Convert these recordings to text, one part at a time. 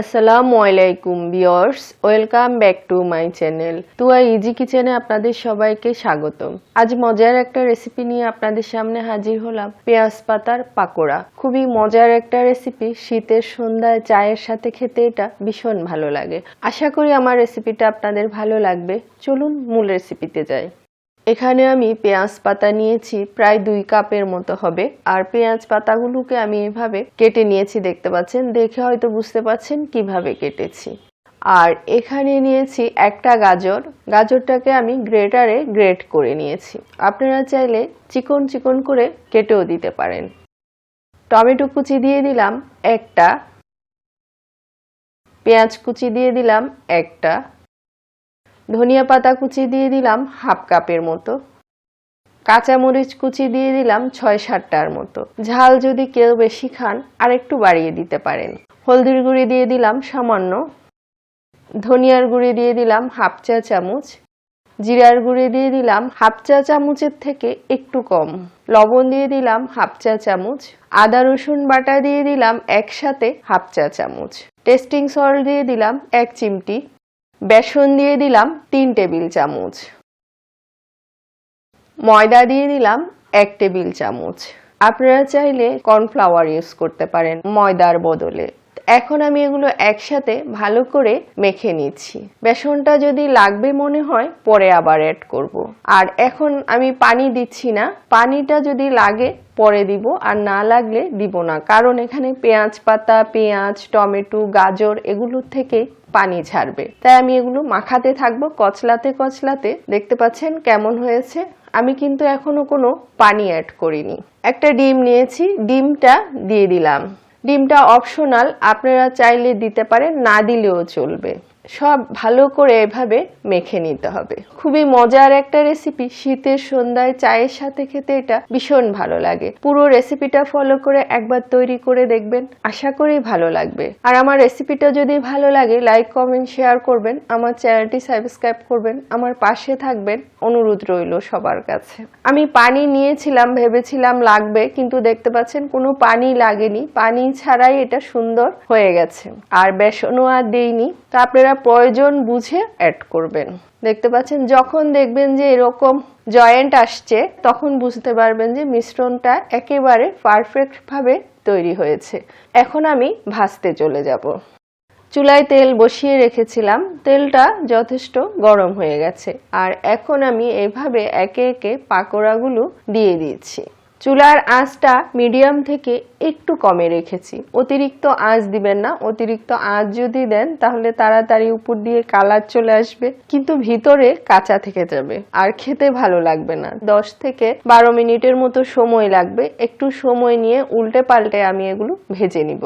আসসালামু আলাইকুম viewers welcome back to my channel Tuya easy কিচেনে আপনাদের সবাইকে স্বাগতম। আজ মজার একটা রেসিপি নিয়ে আপনাদের সামনে হাজির হলাম পেঁয়াজ পাতার পাকোড়া। খুবই মজার একটা রেসিপি শীতের সন্ধ্যায় চায়ের সাথে খেতে এটা ভীষণ ভালো লাগে। আশা করি আমার রেসিপিটা আপনাদের ভালো লাগবে। চলুন মূল রেসিপিতে যাই। এখানে আমি পেঁয়াজ পাতা নিয়েছি, প্রায় দুই কাপের মতো হবে। আর পেঁয়াজ পাতাগুলোকে আমি এভাবে কেটে নিয়েছি, দেখতে পাচ্ছেন? দেখে হয়তো বুঝতে পাচ্ছেন কীভাবে কেটেছি। আর এখানে নিয়েছি একটা গাজর। গাজরটাকে আমি গ্রেটারে গ্রেট করে নিয়েছি। আপনারা চাইলে চিকন চিকন করে কেটেও দিতে পারেন। টমেটো কুচি দিয়ে দিলাম একটা। পেঁয়াজ কুচি দিয়ে দিলাম একটা। ধনিয়া পাতা কুচি দিয়ে দিলাম হাফ কাপের মতো। কাঁচামরিচ কুচি দিয়ে দিলাম ছয় সাতটার মতো। ঝাল যদি কেউ বেশি খান, আর একটু বাড়িয়ে দিতে পারেন। হলদির গুঁড়ি দিয়ে দিলাম সামান্য। ধনিয়ার গুঁড়ি দিয়ে দিলাম হাফ চা চামচ। জিরার গুঁড়ি দিয়ে দিলাম হাফ চা চামচের থেকে একটু কম। লবণ দিয়ে দিলাম হাফ চা চামচ। আদা রসুন বাটা দিয়ে দিলাম একসাথে হাফ চা চামচ। টেস্টিং সল্ট দিয়ে দিলাম এক চিমটি। বেসন দিয়ে দিলাম তিন টেবিল চামচ। ময়দা দিয়ে দিলাম এক টেবিল চামচ। আপনারা চাইলে কর্নফ্লাওয়ার ইউজ করতে পারেন ময়দার বদলে। এখন আমি এগুলো একসাথে ভালো করে মেখে নিচ্ছি। বেসনটা যদি লাগবে মনে হয়, পরে আবার অ্যাড করব। আর এখন আমি পানি দিচ্ছি না। পানিটা যদি লাগে, পরে দিব। আর না লাগলে দিব না। কারণ এখানে পেঁয়াজ পাতা, পেঁয়াজ, টমেটো, গাজর এগুলোর থেকে পানি ছাড়বে। তাই আমি এগুলো মাখাতে থাকব। কচলাতে কচলাতে দেখতে পাচ্ছেন কেমন হয়েছে। আমি কিন্তু এখনও কোনো পানি অ্যাড করিনি। একটা ডিম নিয়েছি। ডিমটা দিয়ে দিলাম। ডিমটা অপশনাল আপনারা চাইলে দিতে পারেন না দিলেও চলবে। সব ভালো করে এভাবে মেখে নিতে হবে। খুবই মজার একটা রেসিপি শীতের সন্ধ্যায় চায়ের সাথে খেতে এটা ভীষণ ভালো লাগে। পুরো রেসিপিটা ফলো করে একবার তৈরি করে দেখবেন, আশা করি ভালো লাগবে। আর আমার রেসিপিটা যদি ভালো লাগে লাইক কমেন্ট শেয়ার করবেন, আমার চ্যানেলটি সাবস্ক্রাইব করবেন, আমার পাশে থাকবেন অনুরোধ রইল সবার কাছে। আমি পানি নিয়েছিলাম, ভেবেছিলাম লাগবে, কিন্তু দেখতে পাচ্ছেন কোনো পানি লাগেনি। পানি ছাড়াই এটা সুন্দর হয়ে গেছে। আর বেসনও আর দেইনি। তা আপনারা প্রয়োজন বুঝে অ্যাড করবেন। দেখতে পাচ্ছেন, যখন দেখবেন যে এরকম জয়েন্ট আসছে, তখন বুঝতে পারবেন যে মিশ্রণটা একেবারে পারফেক্টভাবে তৈরি হয়েছে। এখন আমি ভাজতে চলে যাব। চুলায় তেল বসিয়ে রেখেছিলাম, তেলটা যথেষ্ট গরম হয়ে গেছে। আর এখন আমি এভাবে একে একে পাকোড়াগুলো দিয়ে দিচ্ছি। চুলার আঁচটা মিডিয়াম থেকে একটু কমে রেখেছি। অতিরিক্ত আঁচ দিবেন না। অতিরিক্ত আঁচ যদি দেন, তাহলে তাড়াতাড়ি উপর দিয়ে কালার চলে আসবে, কিন্তু ভিতরে কাঁচা থেকে যাবে। আর খেতে ভালো লাগবে না। দশ থেকে বারো মিনিটের মতো সময় লাগবে। একটু সময় নিয়ে উল্টে পাল্টে আমি এগুলো ভেজে নিব।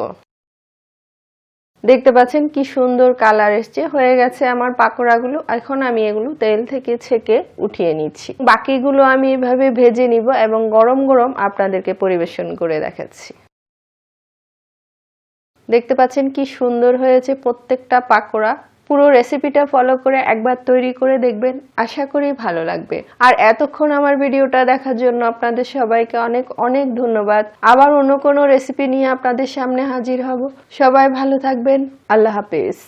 দেখতে পাচ্ছেন কি সুন্দর কালার এসছে। হয়ে গেছে আমার পাকোড়াগুলো। এখন আমি এগুলো তেল থেকে ছেঁকে উঠিয়ে নিচ্ছি। বাকিগুলো আমি এভাবে ভেজে নিব এবং গরম গরম আপনাদেরকে পরিবেশন করে দেখাচ্ছি। দেখতে পাচ্ছেন কি সুন্দর হয়েছে প্রত্যেকটা পাকোড়া। পুরো রেসিপিটা ফলো করে একবার তৈরি করে দেখবেন। আশা করি ভালো লাগবে। আর এতক্ষণ আমার ভিডিওটা দেখার জন্য আপনাদের সবাইকে অনেক অনেক ধন্যবাদ। আবার অন্য কোনো রেসিপি নিয়ে আপনাদের সামনে হাজির হব। সবাই ভালো থাকবেন। আল্লাহ হাফেজ।